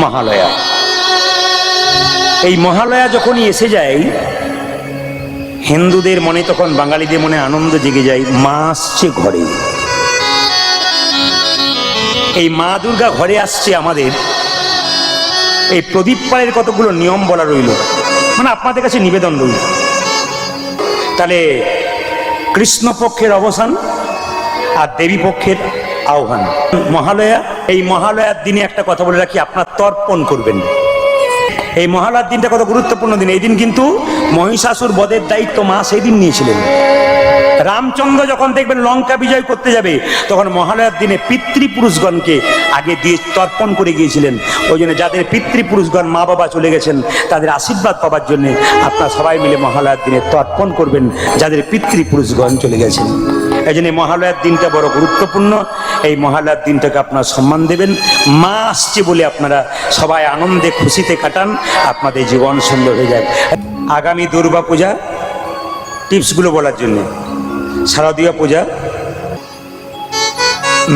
মহালয়া। এই মহালয়া যখনই এসে যায়, হিন্দুদের মনে তখন, বাঙালিদের মনে আনন্দ জেগে যায়, মা আসছে ঘরে। এই মা দুর্গা ঘরে আসছে আমাদের। এই প্রদীপ পাড়ের কতগুলো নিয়ম বলা রইল। মানে আপনাদের কাছে নিবেদন রইল। তাহলে কৃষ্ণপক্ষের অবসান আর দেবী পক্ষের আহ্বান। মহালয়া এই মহালয়ার দিনে একটা কথা বলে রাখি, আপনার তর্পণ করবেন এই মহালয়ার দিনটা কত গুরুত্বপূর্ণ দিন। এই দিন কিন্তু মহিষাসুর বদের দায়িত্ব মা সেই দিন নিয়েছিলেন। রামচন্দ্র যখন দেখবেন লঙ্কা বিজয় করতে যাবে, তখন মহালয়ার দিনে পিতৃপুরুষগণকে আগে দিয়ে তর্পণ করে গিয়েছিলেন। ওই জন্য যাদের পিতৃপুরুষগণ মা বাবা চলে গেছেন, তাদের আশীর্বাদ পাওয়ার জন্য আপনারা সবাই মিলে মহালয়ার দিনে তর্পণ করবেন, যাদের পিতৃপুরুষগণ চলে গেছেন। এই জন্য মহালয়ার দিনটা বড় গুরুত্বপূর্ণ। এই মহালয়ার দিনটাকে আপনারা সম্মান দেবেন। মা আসছে বলে আপনারা সবাই আনন্দে খুশিতে কাটান, আপনাদের জীবন সুন্দর হয়ে যায় আগামী দুর্গা পূজা টিপসগুলো বলার জন্য। শারদীয় পূজা।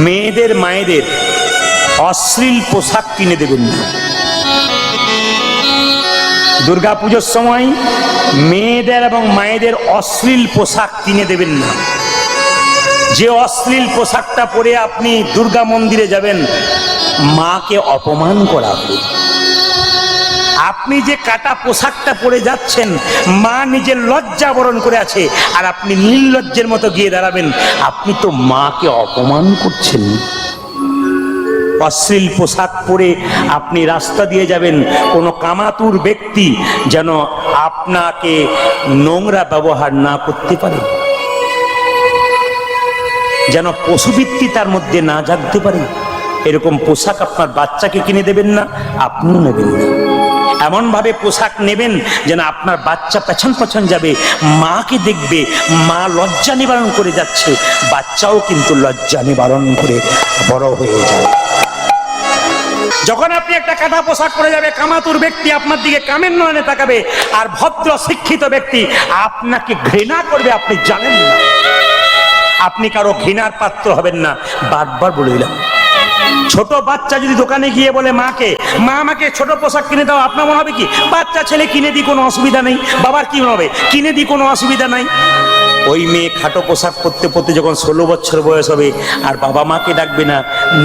মেয়েদের মায়েদের অশ্লীল পোশাক কিনে দেবেন না। দুর্গা পুজোর সময় মেয়েদের এবং মায়েদের অশ্লীল পোশাক কিনে দেবেন না। যে অশ্লীল পোশাকটা পরে আপনি দুর্গা মন্দিরে যাবেন, মাকে অপমান করা হবে আপনি যে কাটা পোশাকটা পরে যাচ্ছেন, মা নিজের লজ্জা বরণ করে আছে, আর আপনি নির্লজ্জের মতো গিয়ে দাঁড়াবেন, আপনি তো মাকে অপমান করছেন। অশ্লীল পোশাক পরে আপনি রাস্তা দিয়ে যাবেন, কোনো কামাতুর ব্যক্তি যেন আপনাকে নোংরা ব্যবহার না করতে পারে। যেন পশুবৃত্তি তার মধ্যে না জাগতে পারে। এরকম পোশাক আপনার বাচ্চাকে কিনে দেবেন না, আপনিও নেবেন না। এমন ভাবে পোশাক নেবেন যেন আপনার বাচ্চা পেছন পেছন যাবে, মাকে দেখবে, মা লজ্জা নিবারণ করে যাচ্ছে, বাচ্চাও কিন্তু লজ্জা নিবারণ করে বড় হয়ে যায়। যখন আপনি একটা কাটা পোশাক পরে যাবে, কামাতুর ব্যক্তি আপনার দিকে কামের নয়নে তাকাবে, আর ভদ্র শিক্ষিত ব্যক্তি আপনাকে ঘৃণা করবে, আপনি জানেন না। আপনি কারও ঘৃণার পাত্র হবেন না। বারবার বলে দিলাম। ছোট বাচ্চা যদি দোকানে গিয়ে বলে, মাকে, মা আমাকে ছোট পোশাক কিনে দাও, আপনার মনে হবে কি? বাচ্চা, ছেলে কিনে দিই কোনো অসুবিধা নেই। বাবার কি হবে? কিনে দিই কোনো অসুবিধা নাই। ওই মেয়ে খাটো পোশাক পরতে পরতে যখন ষোলো বছর বয়স হবে, আর বাবা মাকে ডাকবে না,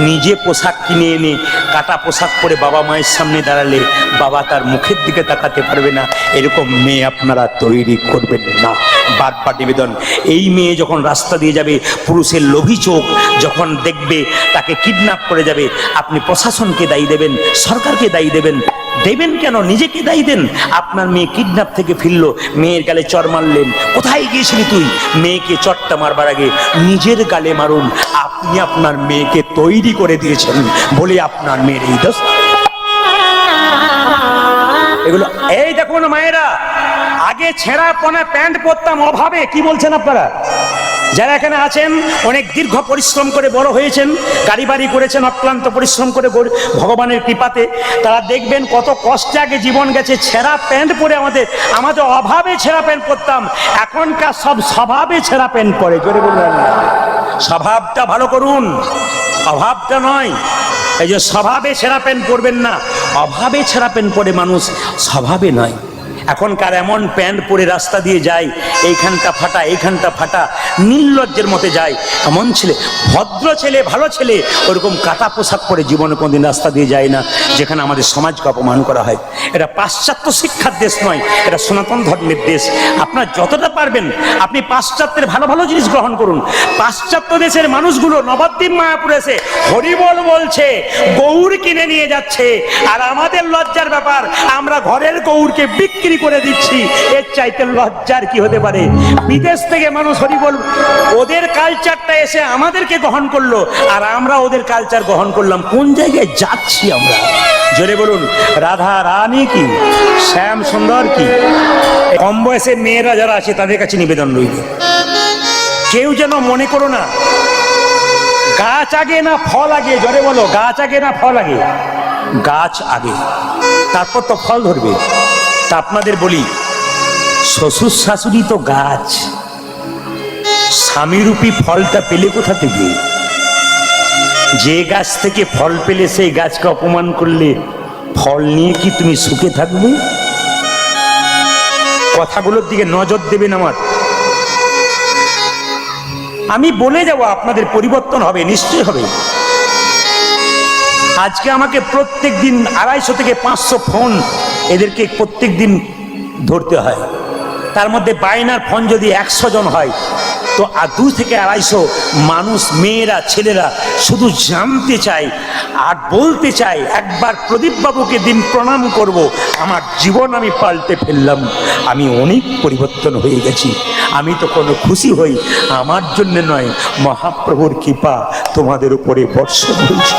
নিজে পোশাক কিনে এনে কাটা পোশাক পরে বাবা মায়ের সামনে দাঁড়ালে বাবা তার মুখের দিকে তাকাতে পারবে না। এরকম মেয়ে আপনারা তৈরি করবেন না। বারবার নিবেদন, এই মেয়ে যখন রাস্তা দিয়ে যাবে, পুরুষের লোভী চোখ যখন দেখবে, তাকে কিডন্যাপ করে যাবে, আপনি প্রশাসনকে দায়ী দেবেন, সরকারকে দায়ী দেবেন দেবেন কেন? নিজেকে দায়ী দেন। আপনার মেয়ে কিডন্যাপ থেকে ফিরলো, মেয়ের গালে চর মারলেন। কোথায় গিয়েছিলি তুই? মেয়েকে চটটা মারবার আগে নিজের গালে মারুন। আপনি আপনার মেয়েকে তৈরি করে দিয়েছেন বলে আপনার মেয়ের এই দোষ। এগুলো, এই দেখুন মায়েরা, আগে ছেঁড়া পনা প্যান্ট পরতাম, অভাবে, কি বলছেন আপনারা? যারা এখানে আছেন, অনেক দীর্ঘ পরিশ্রম করে বড় হয়েছেন, গাড়ি করেছেন, অক্লান্ত পরিশ্রম করে ভগবানের কৃপাতে, তারা দেখবেন কত কষ্টে আগে জীবন গেছে, ছেঁড়া প্যান্ট পরে আমাদের আমাদের অভাবে ছেঁড়া প্যান্ট পরতাম, এখনকার সব স্বভাবে ছেঁড়া প্যান্ট পরে, জোরে বললেন স্বভাবটা ভালো করুন, অভাবটা নয়, এই যে স্বভাবে ছেঁড়া প্যান্ট পরবেন না, অভাবে ছেঁড়া প্যান্ট পরে মানুষ স্বভাবে নয়। এখনকার এমন প্যান্ট পরে রাস্তা দিয়ে যায়, এইখানটা ফাটা এইখানটা ফাটা, নির্লজ্জের মতে যায়। এমন ছেলে, ভদ্র ছেলে, ভালো ছেলে, ওরকম কাটা পোশাক পরে জীবনে কোনদিন রাস্তা দিয়ে যায় না, যেখানে আমাদের সমাজকে অপমান করা হয়। এটা পাশ্চাত্য শিক্ষার দেশ নয়, এটা সনাতন ধর্মের দেশ। আপনার যতটা পারবেন, আপনি পাশ্চাত্যের ভালো ভালো জিনিস গ্রহণ করুন। পাশ্চাত্য দেশের মানুষগুলো নবদ্বীপ মায়াপুরে এসে হরিবল বলছে, গৌর কিনে নিয়ে যাচ্ছে। আর আমাদের লজ্জার ব্যাপার, আমরা ঘরের গৌরকে বিক্রি করে দিচ্ছি। এর চাইতে লজ্জার কি হতে পারে? বিদেশ থেকে মানুষ হরিবল, ওদের কালচারটা এসে আমাদেরকে গ্রহণ করল, আর আমরা ওদের কালচার গ্রহণ করলাম। কোন জায়গায় যাচ্ছি আমরা? জোরে বলুন, রাধা রানী কি? শ্যাম সুন্দর কি? কম বয়সের মেয়েরা যারা আছে, তাদের কাছে নিবেদন রইল। কেউ যেন মনে করো না, গাছ আগে না ফল আগে? জোরে বলো, গাছ আগে না ফল আগে? গাছ আগে। তারপর তো ফল ধরবে। তা আপনাদের বলি, শ্বশুর শাশুড়ি তো গাছ। স্বামীরূপী ফলটা পেলে কোথা থেকে? যে গাছ থেকে ফল পেলে সেই গাছকে অপমান করলে ফল নিয়ে কি তুমি সুখে থাকবে? কথাগুলোর দিকে নজর দেবেন আমার। আমি বলে যাব, আপনাদের পরিবর্তন হবে নিশ্চয় হবে। আজকে আমাকে প্রত্যেক দিন আড়াইশো থেকে পাঁচশো ফোন এদেরকে প্রত্যেক দিন ধরতে হয়। তার মধ্যে বাইনার ফোন যদি একশো জন হয়, তো আর দু থেকে আড়াইশো মানুষ, মেয়েরা, ছেলেরা শুধু জানতে চায় আর বলতে চায়, একবার প্রদীপ বাবুকে দিন প্রণাম করব, আমার জীবন আমি পাল্টে ফেললাম, আমি অনেক পরিবর্তন হয়ে গেছি, আমি তো কোনো খুশি হই, আমার জন্য নয়, মহাপ্রভুর কৃপা তোমাদের উপরে বর্ষণ হয়েছে।